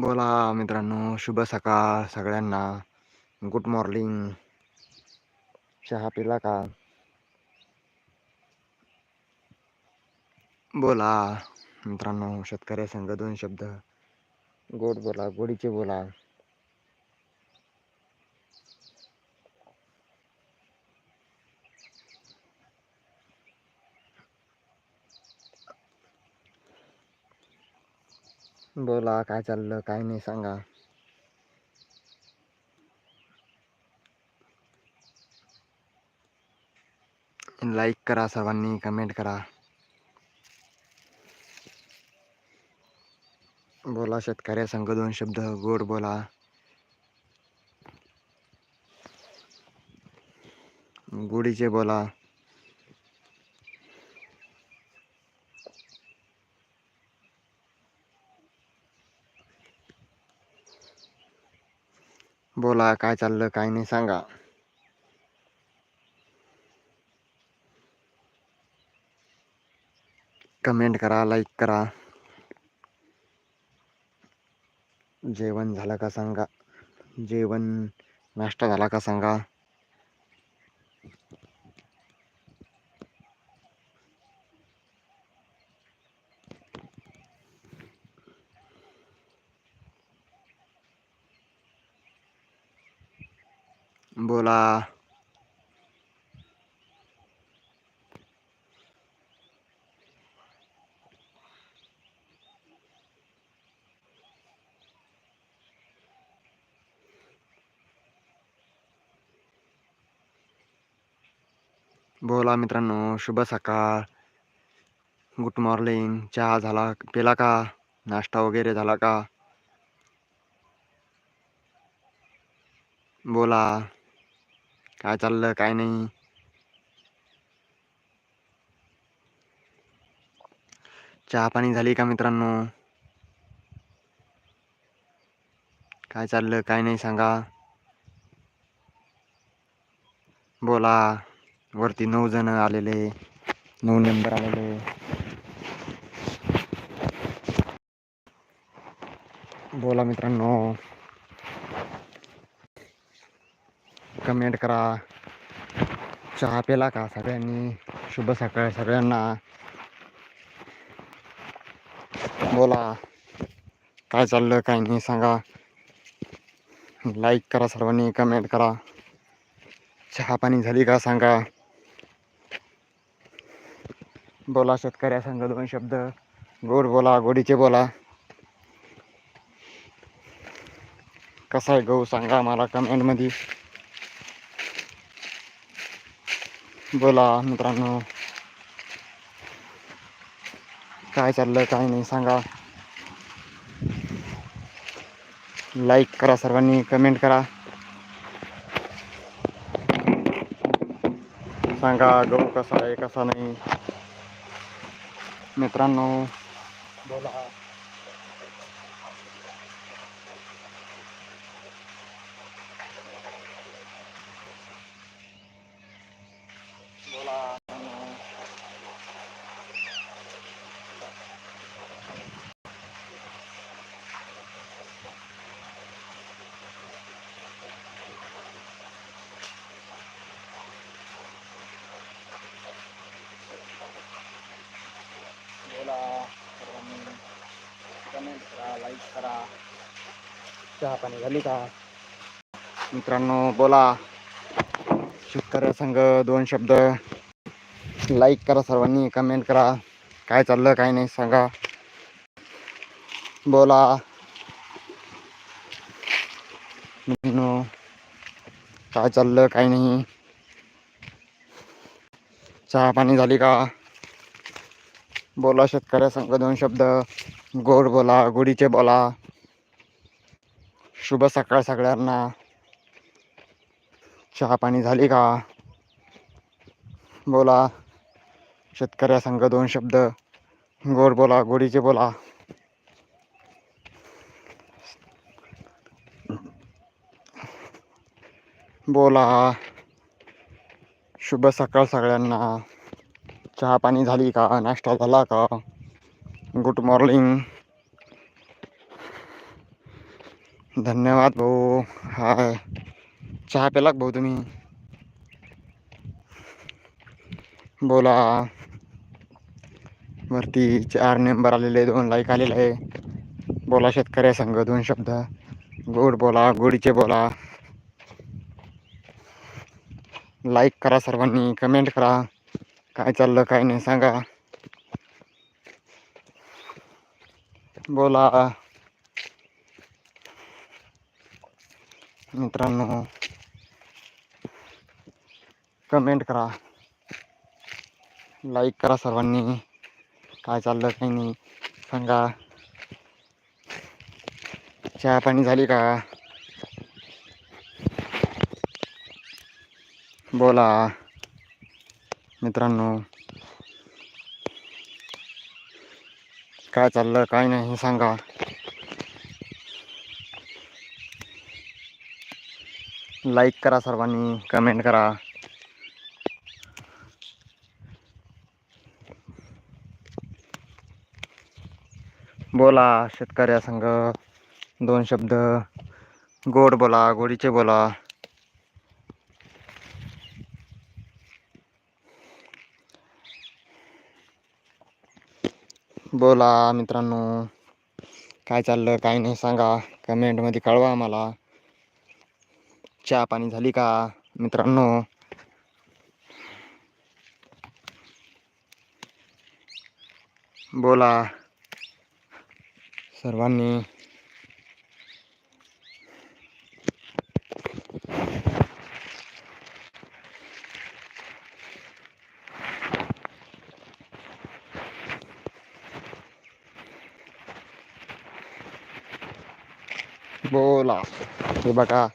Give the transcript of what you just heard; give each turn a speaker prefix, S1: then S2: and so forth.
S1: बोला मित्रांनो शुभ सकाळ सगळ्यांना. Good morning. चहा पिला का? बोला मित्रांनो शेतकऱ्या संघ दोन शब्द. गोड बोला गोडीचे बोला. बोला काय चाललं काय नाही सांगा. लाईक करा सर्वांनी कमेंट करा. बोला शेतकऱ्या संघ दोन शब्द गोड बोला. गोडीचे बोला. बोला काय चाललं काय नाही सांगा. कमेंट करा लाईक करा. जेवण झालं का सांगा. जेवण नाश्ता झाला का सांगा. बोला. बोला मित्रांनो शुभ सकाळ. Good morning. चहा झाला पेला का? नाश्ता वगैरे झाला का? बोला. काय चाललं काय नाही. चहा पाणी झाली का मित्रांनो? काय चाललं काय नाही सांगा. बोला वरती नऊ जण आलेले नऊ नंबर आलेले. बोला मित्रांनो. कमेंट करा. चहा पेला का सगळ्यांनी? शुभ सकाळ सगळ्यांना. बोला. काय चाललं काय नाही सांगा. लाईक करा सर्वांनी कमेंट करा. चहा पाणी झाली का सांगा. बोला शेतकऱ्या सांगा दोन शब्द. गोड बोला गोडीचे बोला. कसा आहे गहू सांगा मला कमेंटमध्ये बोला मित्रांनो. काय चाललं काय नाही सांगा. लाईक करा सर्वांनी कमेंट करा. सांगा गहू कसा आहे कसा नाही. मित्रांनो. बोला बोला. चहा पाणी झाली का? मित्रांनो बोला. शेतकऱ्या संघ दोन शब्द. लाईक करा सर्वांनी कमेंट करा. काय चाललं काय नाही सांगा. बोला. मित्रांनो काय चाललं काय नाही? चहा पाणी झाली का? बोला शेतकऱ्या संघ दोन शब्द. गोड बोला गोडीचे बोला. शुभ सकाळ सगळ्यांना. चहा पाणी झाली का? बोला. शेतकऱ्या संघ दोन शब्द. गोड बोला गोडीचे बोला. बोला. शुभ सकाळ सगळ्यांना. चहा पाणी झाली का? नाश्ता झाला का? Good morning. धन्यवाद भाऊ. हाय. चहा प्याला का भाऊ तुम्ही? बोला. वरती चार नंबर आलेले दोन लाईक आलेले आहे. बोला शेतकऱ्या संघ दोन शब्द. गोड बोला गोडीचे बोला. लाईक करा सर्वांनी कमेंट करा. काय चाललं काय नाही सांगा. बोला. मित्रांनो कमेंट करा. लाईक करा सर्वांनी. काय चाललं काही नाही सांगा. चहा पाणी झाली का? बोला. मित्रांनो काय चाललं काय नाही हे सांगा. लाईक करा सर्वांनी कमेंट करा. बोला शेतकऱ्या संघ दोन शब्द. गोड बोला गोडीचे बोला. बोला मित्रांनो काय चाललं काय नाही सांगा. कमेंटमध्ये कळवा आम्हाला. चहा पाणी झाली का मित्रांनो बोला सर्वांनी बोला हे बघा